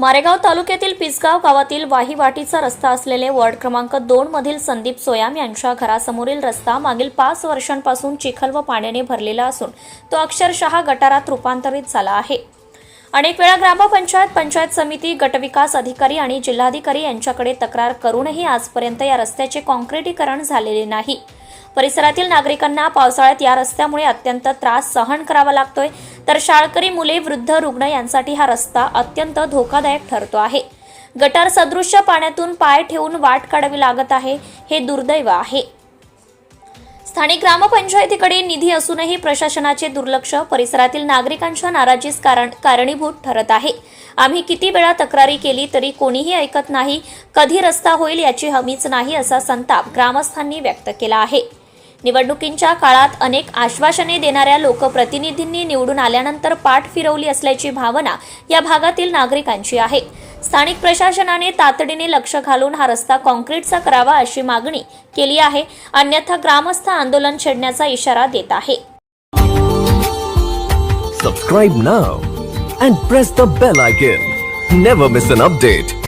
मारेगाव तालुक्यातील पिसगाव गावातील वाहीवाटीचा रस्ता असलेले वॉर्ड क्रमांक दोन मधील संदीप सोयाम यांच्या घरासमोरील रस्ता मागील पाच वर्षांपासून चिखल व पाण्याने भरलेला असून तो अक्षरशः गटारात रूपांतरित झाला आहे. अनेक वेळा ग्रामपंचायत पंचायत समिती गटविकास अधिकारी आणि जिल्हाधिकारी यांच्याकडे तक्रार करूनही आजपर्यंत या रस्त्याचे कॉन्क्रिटीकरण झालेले नाही. परिसरातील नागरिकांना पावसाळ्यात या रस्त्यामुळे अत्यंत त्रास सहन करावा लागतोय. तर शाळकरी मुले वृद्ध रुग्ण यांसाठी हा रस्ता अत्यंत धोकादायक ठरतो आहे. गटार सदृश्य पाण्यातून पाय ठेवून वाट काढावी लागत आहे हे दुर्दैव आहे. स्थानिक ग्रामपंचायतीकडे निधी असूनही प्रशासनाचे दुर्लक्ष परिसरातील नागरिकांच्या नाराजीस कारण कारणीभूत ठरत आहे. आम्ही किती वेळा तक्रारी केली तरी कोणीही ऐकत नाही कधी रस्ता होईल याची हमीच नाही असा संताप ग्रामस्थांनी व्यक्त केला आहे. निवडणुकींच्या काळात अनेक आश्वासने देणाऱ्या लोकप्रतिनिधींनी निवडून आल्यानंतर पाठ फिरवली असल्याची भावना या भागातील नागरिकांची आहे. स्थानिक प्रशासनाने तातडीने लक्ष घालून हा रस्ता कॉन्क्रीटचा करावा अशी मागणी केली आहे. अन्यथा ग्रामस्थ आंदोलन छेडण्याचा इशारा देत आहे. Subscribe now and press the bell icon never miss an update